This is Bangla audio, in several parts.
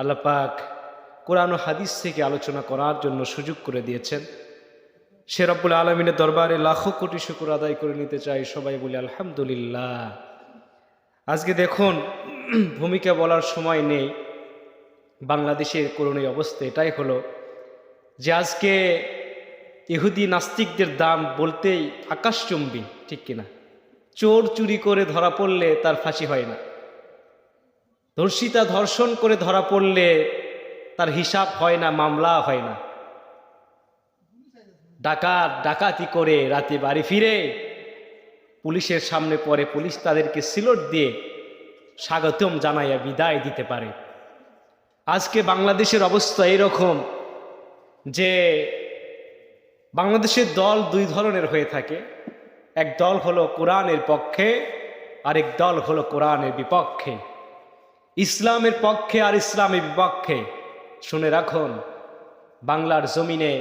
আল্লাহ পাক কোরআন হাদিস থেকে আলোচনা করার জন্য সুযোগ করে দিয়েছেন। সে রব্বুল আলমিনের দরবারে লাখো কোটি শুকুর আদায় করে নিতে চাই, সবাই বলি আলহামদুলিল্লাহ। আজকে দেখুন, ভূমিকা বলার সময় নেই। বাংলাদেশের করুণী অবস্থা এটাই হলো যে আজকে ইহুদি নাস্তিকদের দাম বলতেই আকাশচুম্বী, ঠিক কিনা? চোর চুরি করে ধরা পড়লে তার ফাঁসি হয় না। ধর্ষিতা ধর্ষণ করে ধরা পড়লে তার হিসাব হয় না, মামলা হয় না। ডাকাত ডাকাতি করে রাতে বাড়ি ফিরে, পুলিশের সামনে পরে পুলিশ তাদেরকে সিলট দিয়ে স্বাগতম জানাইয়া বিদায় দিতে পারে। আজকে বাংলাদেশের অবস্থা এরকম যে বাংলাদেশের দল দুই ধরনের হয়ে থাকে। এক দল হলো কোরআনের পক্ষে, আরেক দল হলো কোরআনের বিপক্ষে। ইসলামের পক্ষে আর ইসলামের বিপক্ষে। শুনে রাখুন, বাংলার জমিনে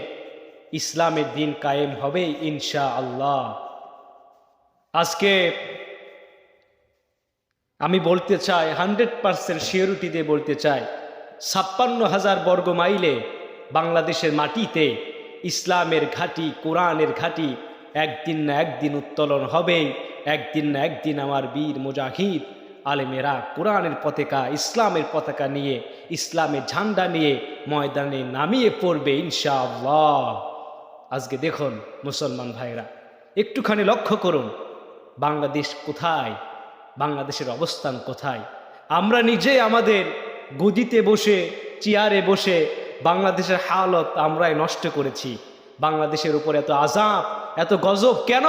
ইসলামের দিন কায়েম হবে ইনশা আল্লাহ আজকে আমি বলতে চাই, হান্ড্রেড পার্সেন্ট সিওরিটি দিয়ে বলতে চাই, ছাপ্পান্ন হাজার বর্গ মাইলে বাংলাদেশের মাটিতে ইসলামের ঘাঁটি, কোরআনের ঘাঁটি একদিন না একদিন উত্তোলন হবেই একদিন না একদিন আমার বীর মুজাহিদ আলেমেরা কোরআনের পতাকা, ইসলামের পতাকা নিয়ে, ইসলামের ঝান্ডা নিয়ে ময়দানে নামিয়ে পড়বে ইনশাআল্লাহ। আজকে দেখুন মুসলমান ভাইরা, একটুখানি লক্ষ্য করুন, বাংলাদেশ কোথায়, বাংলাদেশের অবস্থান কোথায়? আমরা নিজে আমাদের গদিতে বসে, চেয়ারে বসে বাংলাদেশের হালত আমরাই নষ্ট করেছি। বাংলাদেশের উপর এত আজাব এত গজব কেন?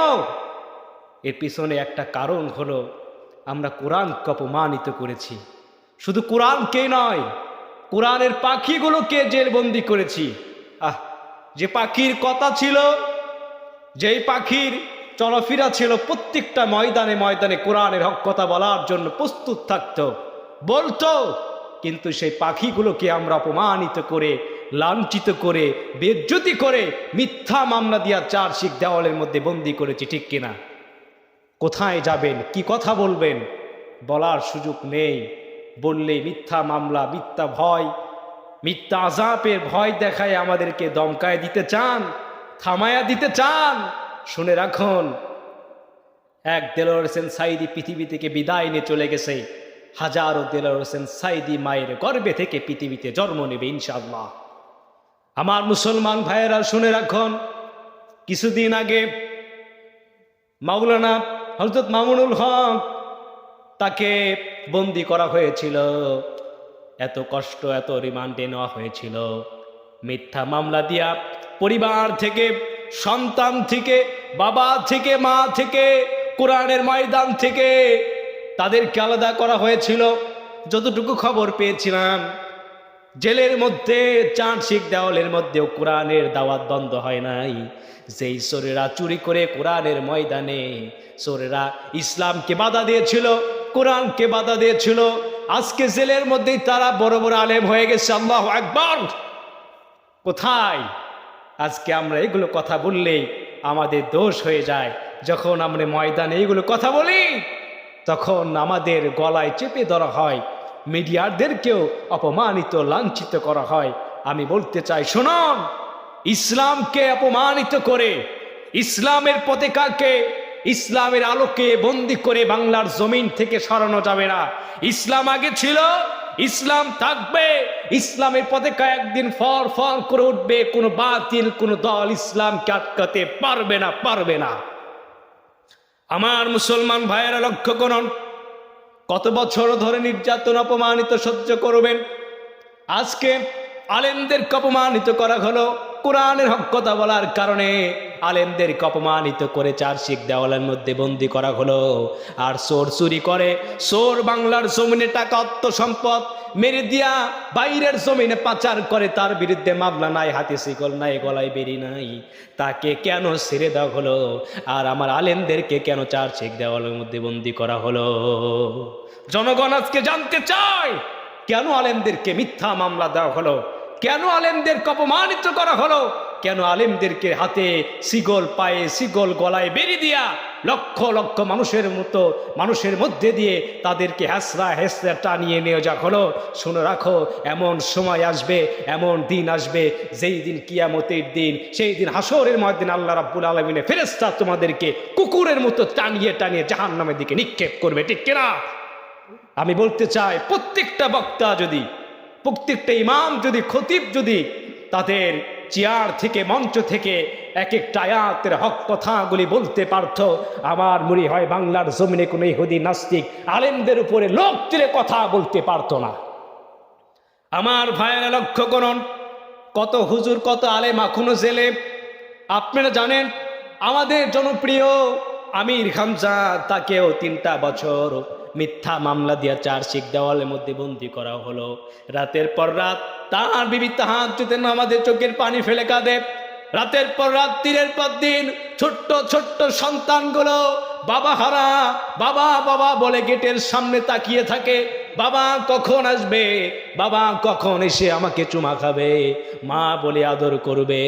এর পিছনে একটা কারণ হলো আমরা কোরআনকে অপমানিত করেছি। শুধু কোরআনকে নয়, কোরআনের পাখিগুলোকে জেলবন্দি করেছি। আহ, যে পাখির কথা ছিল, যেই পাখির চলাফেরা ছিল, প্রত্যেকটা ময়দানে ময়দানে কোরআনের হক কথা বলার জন্য প্রস্তুত থাকতো, বলতো, কিন্তু সেই পাখিগুলোকে আমরা অপমানিত করে, লাঞ্ছিত করে, বেজ্জতি করে মিথ্যা মামলা দিয়া চার্জশিট দেওয়ালের মধ্যে বন্দি করেছি, ঠিক কিনা? কোথায় যাবেন? কি কথা বলবেন? বলার সুযোগ নেই। বললে মিথ্যা মামলা, মিথ্যা ভয়, মিথ্যা আজাপের ভয় দেখায় আমাদেরকে দমকায় দিতে চান, থামায়া দিতে চান। শুনে রাখুন, এক দেলোয়ার হোসেন সাইদি পৃথিবী থেকে বিদায় নিয়ে চলে গেছে। হাজারো দেলোয়ার হোসেন সাইদি মায়ের গর্বে থেকে পৃথিবীতে জন্ম নেবে, ইনশাআল্লাহ। আমার মুসলমান ভাইয়েরা, শুনে রাখুন, কিছুদিন আগে মাওলানা হজরত মামুনুল হক তাকে বন্দি করা হয়েছিল। এত কষ্ট, এত রিমান্ডে নেওয়া হয়েছিল। মিথ্যা মামলা দিয়া পরিবার থেকে, সন্তান থেকে, বাবা থেকে, মা থেকে, কোরআনের ময়দান থেকে তাদেরকে আলাদা করা হয়েছিল। যতটুকু খবর পেয়েছিলাম জেলের মধ্যে, চাঁদশিক দেওয়ালের মধ্যেও কোরআনের দাওয়াত বন্ধ হয় নাই। যেই সোরেরা চুরি করে কোরআনের ময়দানে, সোরেরা ইসলামকে বাধা দিয়েছিল, কোরআনকে বাধা দিয়েছিল। আজকে জেলের মধ্যেই তারা বড় বড় আলেম হয়ে গেছে, আল্লাহ একবার কোথায়? আজকে আমরা এগুলো কথা বললেই আমাদের দোষ হয়ে যায়। যখন আমরা ময়দানে এগুলো কথা বলি, তখন আমাদের গলায় চেপে ধরা হয়। মিডিয়ারদেরকেও অপমানিত, লাঞ্ছিত করা হয়। আমি বলতে চাই, শুনুন, ইসলামকে অপমানিত করে, ইসলামের পতাকাকে, ইসলামের আলোকে বন্দি করে বাংলার জমিন থেকে সরানো যাবে না। ইসলাম আগে ছিল, ইসলাম থাকবে, ইসলামের পতাকা একদিন ফর ফর করে উঠবে, কোনো বাতিল, কোনো দল ইসলামকে আটকাতে পারবে না পারবে না। আমার মুসলমান ভাইয়েরা, লক্ষ্য করুন কত বছর ধরে নির্যাতন অপমানিত সহ্য করবেন? আজকে আলেমদেরকে অপমানিত করা হলো কোরআনের হক কথা বলার কারণে। আলেমদেরকে অপমানিত করে চার্শিক দেওয়ালের মধ্যে বন্দি করা হলো। আর সোর চুরি করে সোর বাংলার জমিনে টাকা, অর্থ, সম্পদ মেরে দিয়া বাইরের জমিনে পাচার করে, তার বিরুদ্ধে মামলা নাই, হাতে শিকল নাই, গলায় বেরি নাই। তাকে কেন ছেড়ে দেওয়া হলো? আর আমার আলেমদেরকে কেন চার চেক দেওয়ালের মধ্যে বন্দি করা হলো? জনগণ আজকে জানতে চায়, কেন আলেমদেরকে মিথ্যা মামলা দেওয়া হলো? কেন আলেমদেরকে অপমানিত করা হলো? কেন আলেমদেরকে হাতে সিগল পায়ে সিগল গলায় বেরি দিয়া লক্ষ লক্ষ মানুষের মতো, মানুষের মধ্যে দিয়ে তাদেরকে হ্যাসরা হ্যাসরা টানিয়ে নিয়ে যা হলো। শুনে রাখো, এমন সময় আসবে, এমন দিন আসবে, যেই দিন কিয়ামতের দিন, সেই দিন হাসরের ময়দিন আল্লাহ রাব্বুল আলমিনে ফেরেস্তা তোমাদেরকে কুকুরের মতো টানিয়ে টানিয়ে জাহান নামের দিকে নিক্ষেপ করবে, ঠিক কেনা? আমি বলতে চাই, প্রত্যেকটা বক্তা যদি, প্রত্যেকটা ইমাম যদি, খতিব যদি তাদের চেয়ার থেকে, মঞ্চ থেকে এক একটা আয়াতের হক কথাগুলি বলতে পারত। আমার মনে হয় বাংলার জমিনে কোনো ইহুদি নাস্তিক, আলেমদের উপরে লোক তুলে কথা বলতে পারতো না। আমার ভাইয়েরা লক্ষ্য করুন, কত হুজুর, কত আলেম এখনও জেলে। আপনারা জানেন, আমাদের জনপ্রিয় আমির খামজা তাকেও তিনটা বছর মিথ্যা মামলা দিয়া চার্জশিট দেওয়ালের মধ্যে বন্দি করা হলো। রাতের পর রাত তার বিবি তাহার চুতে আমাদের চোখের পানি ফেলে কাঁদে। রাতের পর রাত, দিনের পর দিন ছোট্ট ছোট্ট সন্তানগুলো বাবা হারা, বাবা বাবা বলে গেটের সামনে তাকিয়ে থাকে। বাবা কখন আসবে? বাবা কখন এসে আমাকে চুমা খাবে? মা বলে আদর করবে,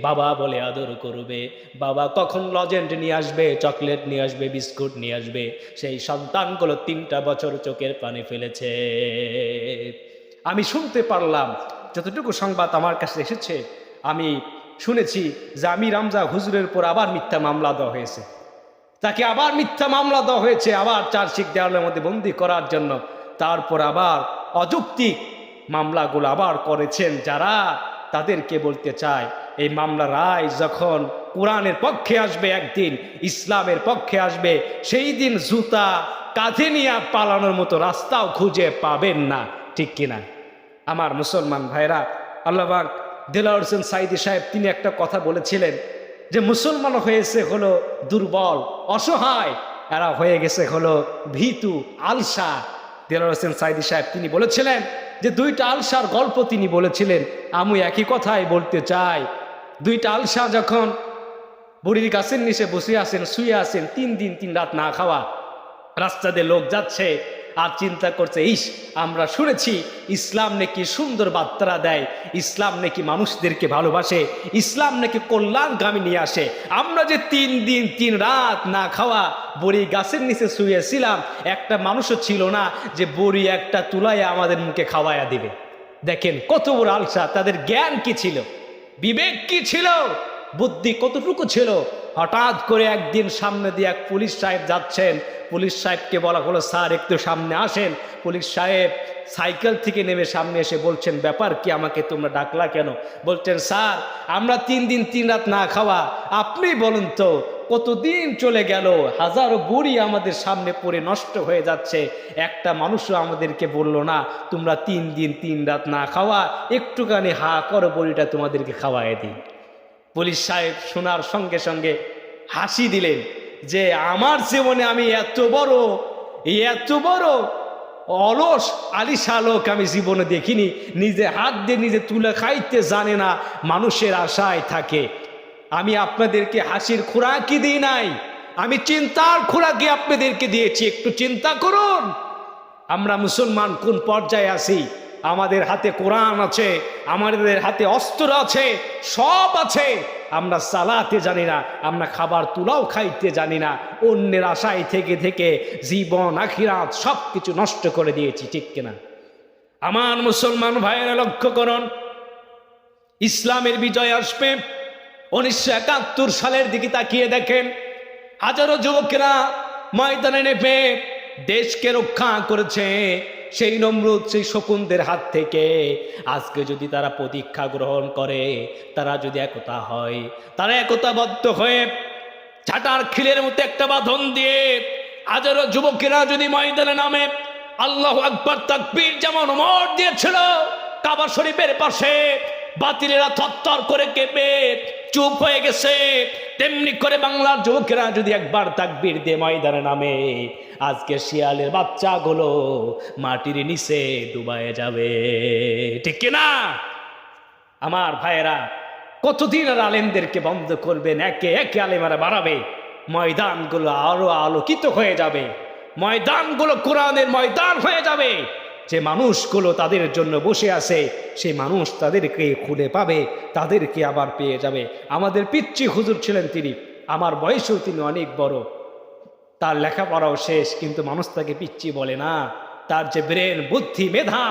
বাবা বলে আদর করবে, বাবা কখন লজেন্ড নিয়ে আসবে, চকলেট নিয়ে আসবে, বিস্কুট নিয়ে আসবে? সেই সন্তানগুলো তিনটা বছর চোখের পানি ফেলেছে। আমি শুনতে পারলাম, যতটুকু সংবাদ আমার কাছে এসেছে, আমি শুনেছি যে আমি রামজা হুজুরের পর আবার মিথ্যা মামলা দেওয়া হয়েছে। তাকে আবার মিথ্যা মামলা দেওয়া হয়েছে, আবার চার্জশিট দেওয়ালের মধ্যে বন্দি করার জন্য। তারপর আবার অযৌক্তিক মামলাগুলো আবার করেছেন যারা তাদেরকে বলতে চায়, এই মামলা রায় যখন কোরআনের পক্ষে আসবে একদিন, ইসলামের পক্ষে আসবে, সেই দিন জুতা কাঁধে নিয়ে পালানোর মতো রাস্তাও খুঁজে পাবেন না, ঠিক কিনা? আমার মুসলমান ভাইরা আল্লাহবাক দিলাউর হোসেন সাইদি সাহেব তিনি একটা কথা বলেছিলেন যে মুসলমান হয়েছে হলো দুর্বল, অসহায়, এরা হয়ে গেছে হলো ভীতু, আলসা দিলাউর হোসেন সাইদি সাহেব, তিনি বলেছিলেন যে দুইটা আলসার গল্প তিনি বলেছিলেন। আমি একই কথাই বলতে চাই। দুইটা আলসা যখন বুড়ির গাছের নিচে বসে আছেন, শুয়ে আছেন, তিন দিন তিন রাত না খাওয়া রাস্তা দিয়ে লোক যাচ্ছে আর চিন্তা করছে, ইস, আমরা শুনেছি ইসলাম নাকি সুন্দর বার্তা দেয়, ইসলাম নাকি মানুষদেরকে ভালোবাসে, ইসলাম নাকি কল্যাণগামী নিয়ে আসে। আমরা যে তিন দিন তিন রাত না খাওয়া বড়ি গাছের নিচে শুয়েছিলাম, একটা মানুষও ছিল না যে বড়ি একটা তুলাইয়া আমাদের মুখে খাওয়াইয়া দিবে। দেখেন কত বড় আলসা, তাদের জ্ঞান কি ছিল? বিবেক কি ছিল? বুদ্ধি কতটুকু ছিল? হঠাৎ করে একদিন সামনে দিয়ে এক পুলিশ সাহেব যাচ্ছেন। পুলিশ সাহেবকে বলা হলো, স্যার, একটু সামনে আসেন। পুলিশ সাহেব সাইকেল থেকে নেমে সামনে এসে বলছেন, ব্যাপার কি, আমাকে তোমরা ডাকলা কেন? বলছেন, স্যার, আমরা তিন দিন তিন রাত না খাওয়া। আপনি বলুন তো, কতদিন চলে গেল? হাজারো বুড়ি আমাদের সামনে পড়ে নষ্ট হয়ে যাচ্ছে। একটা মানুষও আমাদেরকে বলল না, তোমরা তিন দিন তিন রাত না খাওয়া, একটুখানি হা করো, বড়িটা তোমাদেরকে খাওয়াই দিই। পুলিশ সাহেব, শোনার সঙ্গে সঙ্গে হাসি দিলেন যে, আমার জীবনে আমি এত বড় এত বড় অলস আলিশা লোক আমি জীবনে দেখিনি। নিজে হাত দিয়ে নিজে তুলে খাইতে জানে না, মানুষের আশায় থাকে। আমি আপনাদেরকে হাসির খোরাকি দিই নাই। আমি চিন্তার খোরাকি আপনাদেরকে দিয়েছি, একটু চিন্তা করুন। আমরা মুসলমান কোন পর্যায়ে আছি? আমাদের হাতে কোরআন আছে, আমাদের হাতে অস্ত্র আছে, সব আছে। আমরা চালাতে জানি না, আমরা খাবার তুলাও খাইতে জানি না। অন্যের আশায় থেকে থেকে জীবন, আখিরাত সব কিছু নষ্ট করে দিয়েছি, ঠিক কিনা? আমার মুসলমান ভাইয়েরা, লক্ষ্য করুন, ইসলামের বিজয় আসবে। উনিশশো একাত্তর সালের দিকে তাকিয়ে দেখেন, হাজারো যুবকেরা ময়দানে নেপে দেশকে রক্ষা করেছে। সেই নমরুদ, সেই শকুনদের হাত থেকে আজকে যদি তারা প্রতীক্ষা গ্রহণ করে, তারা যদি একতা হয়, তারা একতাবদ্ধ হয়ে ছাটার খিলের মতো একটা বাঁধন দিয়ে আজেরও যুবকেরা যদি ময়দানে নামে, আল্লাহ আকবর তাকবীর যেমন মর দিয়েছিল, কাবা শরীফের পাশে বাতিলেরা থরথর করে কেঁপে, চুপ হয়ে গেছে। তেমনি করে বাংলার যুবকেরা যদি একবার তাকবীর দিয়ে ময়দানে নামে, আজকে শিয়ালের বাচ্চাগুলো মাটির নিচে ডুবায়ে যাবে। ঠিক কিনা আমার ভাইয়েরা, কতদিন আর আলেমদেরকে বন্ধ করবেন? একে একে আলেমারা বাড়াবে। ময়দানগুলো আরও আলোকিত হয়ে যাবে। ময়দানগুলো কোরআনের ময়দান হয়ে যাবে। যে মানুষগুলো তাদের জন্য বসে আছে, সেই মানুষ তাদেরকে খুলে পাবে, তাদেরকে আবার পেয়ে যাবে। আমাদের পিচ্ছি হুজুর ছিলেন তিনি, আমার বয়সেও তিনি অনেক বড়। তার লেখাপড়াও শেষ, কিন্তু মানুষ তাকে পিচ্ছি বলে না। তার যে ব্রেন, বুদ্ধি, মেধা,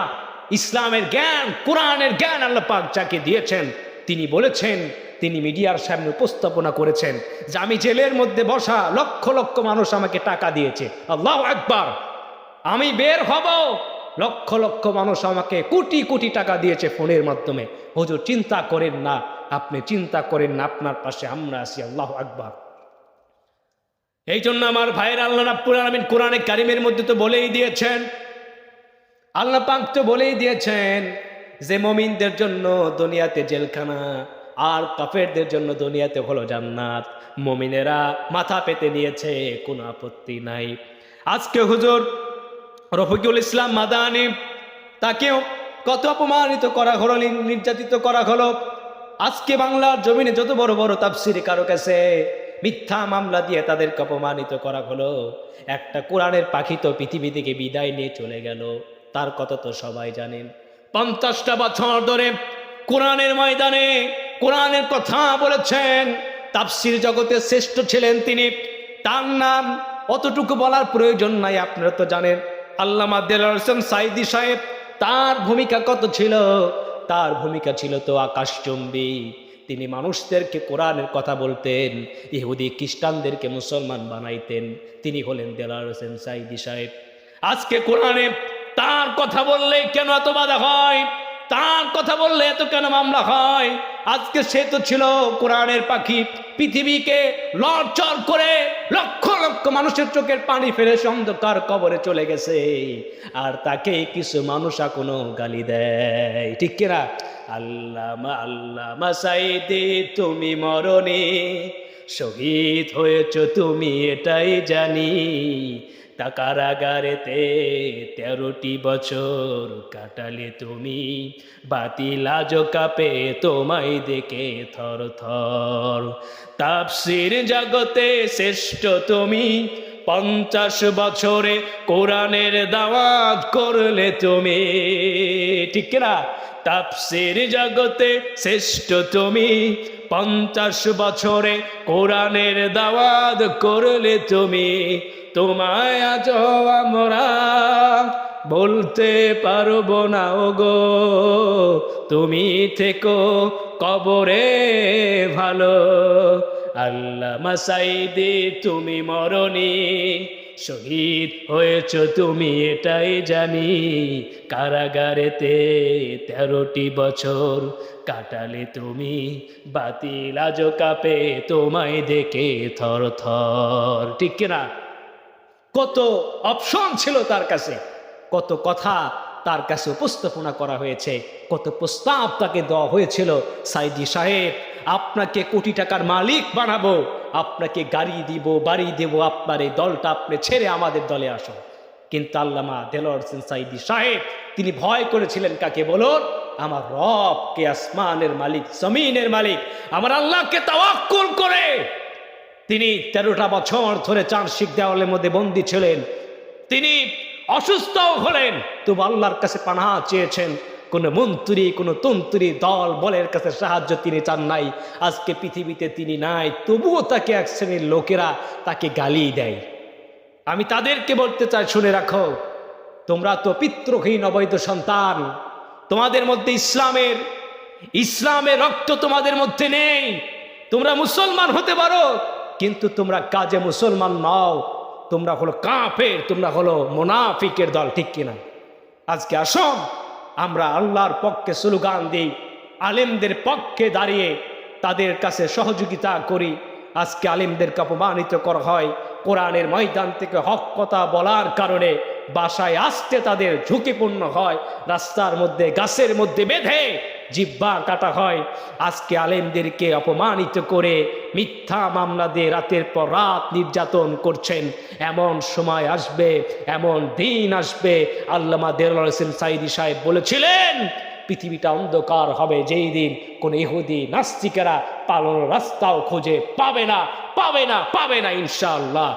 ইসলামের জ্ঞান, কোরআনের জ্ঞান আল্লাহ পাক যাকে দিয়েছেন, তিনি বলেছেন, তিনি মিডিয়ার সামনে উপস্থাপনা করেছেন, যে আমি জেলের মধ্যে বসা লক্ষ লক্ষ মানুষ আমাকে টাকা দিয়েছে। আল্লাহ একবার আমি বের হব লক্ষ লক্ষ মানুষ আমাকে কোটি কোটি টাকা দিয়েছে ফোনের মাধ্যমে। হুজুর, চিন্তা করেন না। আপনি চিন্তা করেন না, আপনার পাশে আমরা আছি। আল্লাহ আকবার। এই জন্য আমার ভাইয়ের আল্লাহ রাব্বুল আলামিন কোরআনে কারিমের মধ্যে তো বলেই দিয়েছেন। আল্লাহ পাক তো বলেই দিয়েছেন যে মমিনদের জন্য দুনিয়াতে জেলখানা, আর কাফেরদের জন্য দুনিয়াতে হলো জান্নাত। মমিনেরা মাথা পেতে নিয়েছে, কোনো আপত্তি নাই। আজকে হুজুর রফিকুল ইসলাম মাদানি, তাকেও কত অপমানিত করা হলো নির্যাতিত করা হলো। আজকে বাংলার জমিনে যত বড় বড় তাফসিরি কারও কাছে মিথ্যা মামলা দিয়ে তাদেরকে অপমানিত করা হলো, একটা কোরআনের পাখি তো পৃথিবী থেকে বিদায় নিয়ে চলে গেল, তার কথা তো সবাই জানেন। পঞ্চাশটা বছর ধরে কোরআনের ময়দানে কোরআনের কথা বলেছেন, তাফসির জগতে শ্রেষ্ঠ ছিলেন তিনি, তার নাম অতটুকু বলার প্রয়োজন নাই, আপনারা তো জানেন। আল্লামা দেলার হোসেন সাইদি সাহেব, তার ভূমিকা কত ছিল? তার ভূমিকা ছিল তো আকাশচম্বী। তিনি মানুষদেরকে কোরআনের কথা বলতেন, ইহুদি খ্রিস্টানদেরকে মুসলমান বানাইতেন। তিনি হলেন দেলার হোসেন সাইদি সাহেব। আজকে কোরআনে তার কথা বললে কেন এত বাধা হয়? তার কথা বললে এত কেন মামলা হয়? আজকে সে তো ছিল কোরআনের পাখি। পৃথিবীকে লড়চড় করে লক্ষ লক্ষ মানুষের চোখের পানি ফেলে অন্ধকার কবরে চলে গেছে। আর তাকে কিছু মানুষ এখনও গালি দেয়। ঠিক কিনা? আল্লামা সাইদে, তুমি মরণে। শহীদ হয়েছ, তুমি এটাই জানি। তা কারাগারেতে তেরোটি বছর কাটালে তুমি। বাতিল লাজ কাপে তোমায় দেখে থর থর তাপসির জগতে শ্রেষ্ঠ তুমি। পঞ্চাশ বছরে কোরআনের দাওয়াত করলে তুমি। ঠিক না তাপসির জগতে শ্রেষ্ঠ তুমি। পঞ্চাশ বছরে কোরআনের দাওয়াত করলে তুমি। তোমায় আজ আমরা বলতে পারব না, ওগো। তুমি থেকো কবরে ভালো। আল্লাহ মাসাইদি তুমি মরণি শহীদ হয়েছ, তুমি এটাই জানি। কারাগারেতে তেরোটি বছর কাটালে তুমি, বাতিল আজ কাপে তোমায় দেখে থর থর। ঠিক কিনা? কত অপশন ছিল তার কাছে, কত কথা তার কাছে উপস্থাপনা করা হয়েছে। কত প্রস্তাব তাকে দেওয়া হয়েছিল। সাইদি সাহেব, আপনাকে কোটি টাকার মালিক বানাবো, আপনাকে গাড়ি দিব, বাড়ি দেব, আপনার এই দলটা আপনি ছেড়ে আমাদের দলে আসো কিন্তু আল্লামা দেলোয়ার হোসেন সাইদি সাহেব, তিনি ভয় করেছিলেন কাকে বলুন? আমার রব কে আসমানের মালিক, জমিনের মালিক, আমার আল্লাহকে তাওয়াক্কুল করে। তিনি তেরোটা বছর ধরে চার্জশিক দেওয়ালের মধ্যে বন্দী ছিলেন। তিনি অসুস্থও হলেন। তবু আল্লাহর কাছে পানাহা চেয়েছেন। কোনো মন্ত্রী, কোনো তন্ত্রী, দল, বলের কাছে সাহায্য তিনি চান নাই। আজকে পৃথিবীতে তিনি নাই, তবুও তাকে এক শ্রেণির লোকেরা তাকে গালি দেয়। আমি তাদেরকে বলতে চাই, শুনে রাখো, তোমরা তো পিতৃহীন অবৈধ সন্তান। তোমাদের মধ্যে ইসলামের ইসলামের রক্ত তোমাদের মধ্যে নেই। তোমরা মুসলমান হতে পারো, কিন্তু তোমরা কাজে মুসলমান নও। তোমরা হলো কাফের, তোমরা হলো মোনাফিকের দল, ঠিক কিনা? আজকে আসো আমরা আল্লাহর পক্ষে স্লোগান দিই, আলেমদের পক্ষে দাঁড়িয়ে তাদের কাছে সহযোগিতা করি। আজকে আলেমদেরকে অপমানিত করা হয়, কোরআনের ময়দান থেকে হক কথা বলার কারণে বাসায় আসতে তাদের ঝুঁকিপূর্ণ হয়, রাস্তার মধ্যে, গাছের মধ্যে বেঁধে জিব্বা কাটা হয়। আজকে আলেমদেরকে অপমানিত করে মিথ্যা মামলা দিয়ে রাতের পর রাত নির্যাতন করছেন। এমন সময় আসবে, এমন দিন আসবে। আল্লামা দেরুল সাইদি সাহেব বলেছিলেন, পৃথিবীটা অন্ধকার হবে, যেই দিন কোন ইহুদি নাস্তিকেরা পালানোর রাস্তাও খুঁজে পাবে না পাবে না পাবে না, ইনশাআল্লাহ।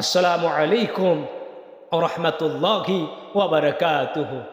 আসসালামু আলাইকুম রহমতুল্লাহি ওবরকাতুহু